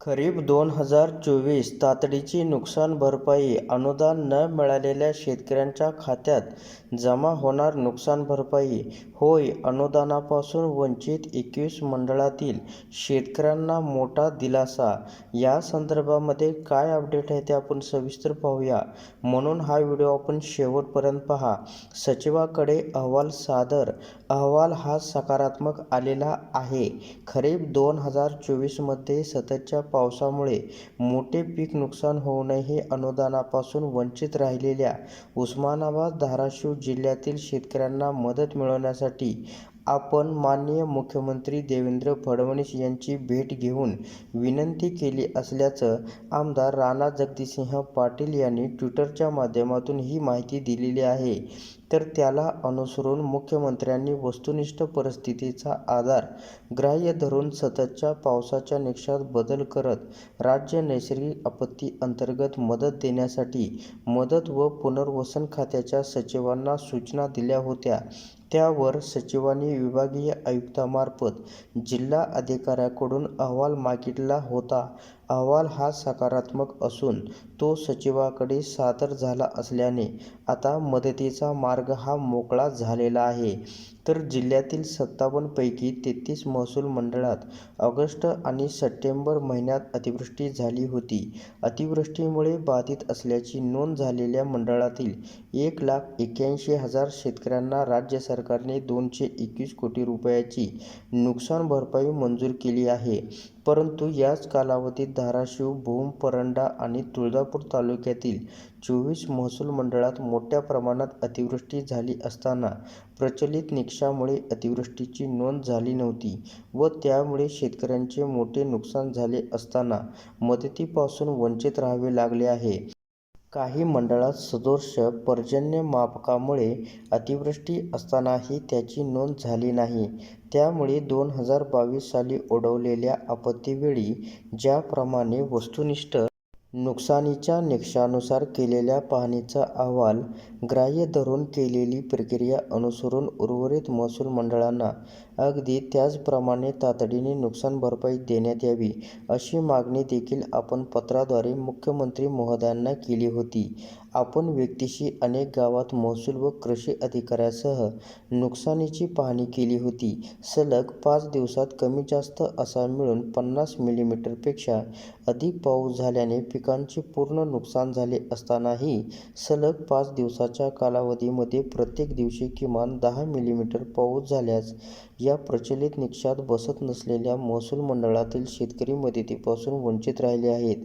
खरीप दोन हजार चोवीस तातडीची नुकसान भरपाई अनुदान न मिळालेल्या शेतकऱ्यांच्या खात्यात जमा होणार नुकसान भरपाई होय अनुदानापासून वंचित एकवीस मंडळातील शेतकऱ्यांना मोठा दिलासा. या संदर्भामध्ये काय अपडेट आहे ते आपण सविस्तर पाहूया. म्हणून हा व्हिडिओ आपण शेवटपर्यंत पहा. सचिवाकडे अहवाल सादर. अहवाल हा सकारात्मक आलेला आहे. खरीप दोन हजार चोवीसमध्ये सततच्या पावसामुळे मोठे पीक नुकसान होऊनही अनुदानापासून वंचित राहिलेल्या उस्मानाबाद धाराशिव जिल्ह्यातील शेतकऱ्यांना मदत मिळवण्यासाठी आपण माननीय मुख्यमंत्री देवेंद्र फडणवीस यांची भेट घेऊन विनंती केली असल्याचं आमदार राणा जगजितसिंह पाटील यांनी ट्विटरच्या माध्यमातून ही माहिती दिलेली आहे. तर त्याला अनुसरून मुख्यमंत्र्यांनी वस्तुनिष्ठ परिस्थितीचा आधार ग्राह्य धरून सततच्या पावसाच्या निकषात बदल करत राज्य नैसर्गिक आपत्ती अंतर्गत मदत देण्यासाठी मदत व पुनर्वसन खात्याच्या सचिवांना सूचना दिल्या होत्या. त्यावर सचिवांनी विभागीय आयुक्तांमार्फत जिल्हा अधिकाऱ्याकडून अहवाल मागितला होता. अहवाल हा सकारात्मक असून तो सचिवाकडे सादर झाला असल्याने आता मदतीचा मार्ग हा मोकळा झालेला आहे. तर जिल्ह्यातील सत्तावन्नपैकी तेहतीस महसूल मंडळात ऑगस्ट आणि सप्टेंबर महिन्यात अतिवृष्टी झाली होती. अतिवृष्टीमुळे बाधित असल्याची नोंद झालेल्या मंडळातील एक लाख एक्याऐंशी हजार शेतकऱ्यांना राज्य सरकारने दोनशे एकवीस कोटी रुपयाची नुकसान भरपाई मंजूर केली आहे. परंतु याच कालावधीत धाराशिव भूम परंडा आणि तुळजापूर तालुक्यातील चोवीस महसूल मंडळात मोठ्या प्रमाणात अतिवृष्टी झाली असताना प्रचलित निकषामुळे अतिवृष्टीची नोंद झाली नव्हती व त्यामुळे शेतकऱ्यांचे मोठे नुकसान झाले असताना मदतीपासून वंचित राहावे लागले आहे. काही मंडळात सदोष पर्जन्यमापकामुळे अतिवृष्टी असतानाही त्याची नोंद झाली नाही. त्यामुळे दोन हजार बावीस साली ओढवलेल्या आपत्तीवेळी ज्याप्रमाणे वस्तुनिष्ठ नुकसानीच्या निकषानुसार केलेल्या पाहणीचा अहवाल ग्राह्य धरून केलेली प्रक्रिया अनुसरून उर्वरित महसूल मंडळांना अगदी त्याचप्रमाणे तातडीने नुकसान भरपाई देण्यात यावी अशी मागणी देखील आपण पत्राद्वारे मुख्यमंत्री महोदयांना केली होती. आपण व्यक्तीशी अनेक गावात महसूल व कृषी अधिकाऱ्यासह नुकसानीची पाहणी केली होती. सलग पाच दिवसात कमी जास्त असा मिळून पन्नास मिलीमीटरपेक्षा अधिक पाऊस झाल्याने पिकांचे पूर्ण नुकसान झाले असतानाही सलग पाच दिवसाच्या कालावधीमध्ये प्रत्येक दिवशी किमान दहा मिलीमीटर पाऊस झाल्यास या प्रचलित निकषात बसत नसलेल्या महसूल मंडळातील शेतकरी मदतीपासून वंचित राहिले आहेत.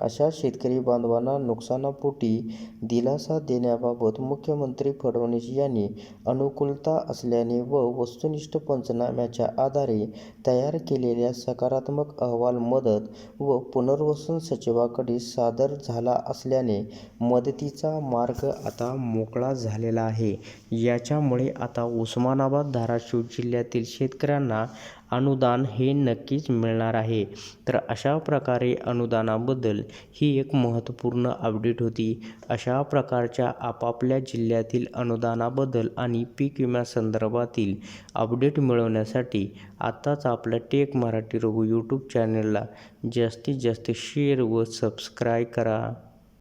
अशा शेतकरी बांधवांना नुकसानापोटी दिलासा देण्याबाबत मुख्यमंत्री फडणवीस यांनी अनुकूलता असल्याने व वस्तुनिष्ठ पंचनाम्याच्या आधारे तयार केलेल्या सकारात्मक अहवाल मदत व पुनर्वसन सचिवाकडे सादर झाला असल्याने मदतीचा मार्ग आता मोकळा झालेला आहे. याच्यामुळे आता उस्मानाबाद धाराशिव जिल्ह्यातील शेतकऱ्यांना अनुदान हे नक्कीच मिळणार आहे. तर अशा प्रकारे अनुदानाबद्दल ही एक महत्त्वपूर्ण अपडेट होती. अशा प्रकारच्या आपापल्या जिल्ह्यातील अनुदानाबद्दल आणि पीक विम्यासंदर्भातील अपडेट मिळवण्यासाठी आत्ताच आपल्या टेक मराठी रघु यूट्यूब चॅनलला जास्तीत जास्त शेअर व सबस्क्राईब करा.